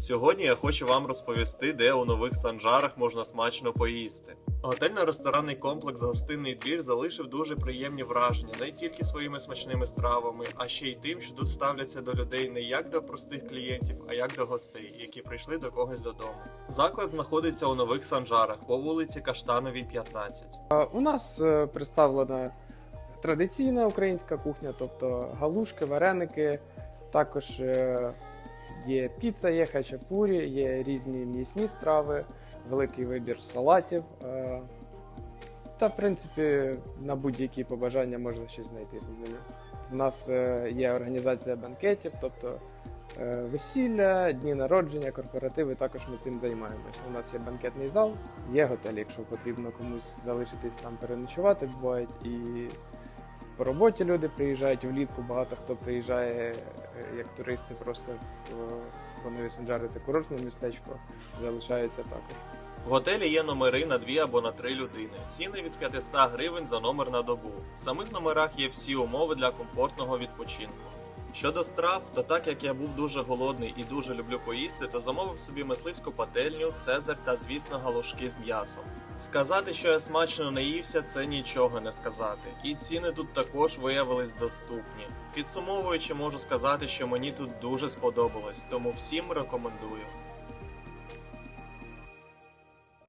Сьогодні я хочу вам розповісти, де у нових санжарах можна смачно поїсти. Готельно-ресторанний комплекс Гостинний двір залишив дуже приємні враження не тільки своїми смачними стравами, а ще й тим, що тут ставляться до людей не як до простих клієнтів, а як до гостей, які прийшли до когось додому. Заклад знаходиться у нових санжарах по вулиці Каштановій, 15. У нас е, представлена традиційна українська кухня, тобто галушки, вареники, також е, є піца, є хачапурі, є різні м'ясні страви, великий вибір салатів. е, Та, в принципі, на будь-які побажання можна щось знайти в меню. В нас е, є організація банкетів, тобто е, весілля, дні народження, корпоративи, також ми цим займаємося. У нас є банкетний зал, є готель, якщо потрібно комусь залишитись там переночувати, бувають і по роботі люди приїжджають влітку. Багато хто приїжджає е, як туристи, просто в бо Нові Санджари це курортне містечко, залишаються також. В готелі є номери на дві або на три людини. Ціни від 500 гривень за номер на добу. В самих номерах є всі умови для комфортного відпочинку. Щодо страв, то так як я був дуже голодний і дуже люблю поїсти, то замовив собі мисливську пательню, цезарь та, звісно, галушки з м'ясом. Сказати, що я смачно наївся, це нічого не сказати. І ціни тут також виявились доступні. Підсумовуючи, можу сказати, що мені тут дуже сподобалось, тому всім рекомендую.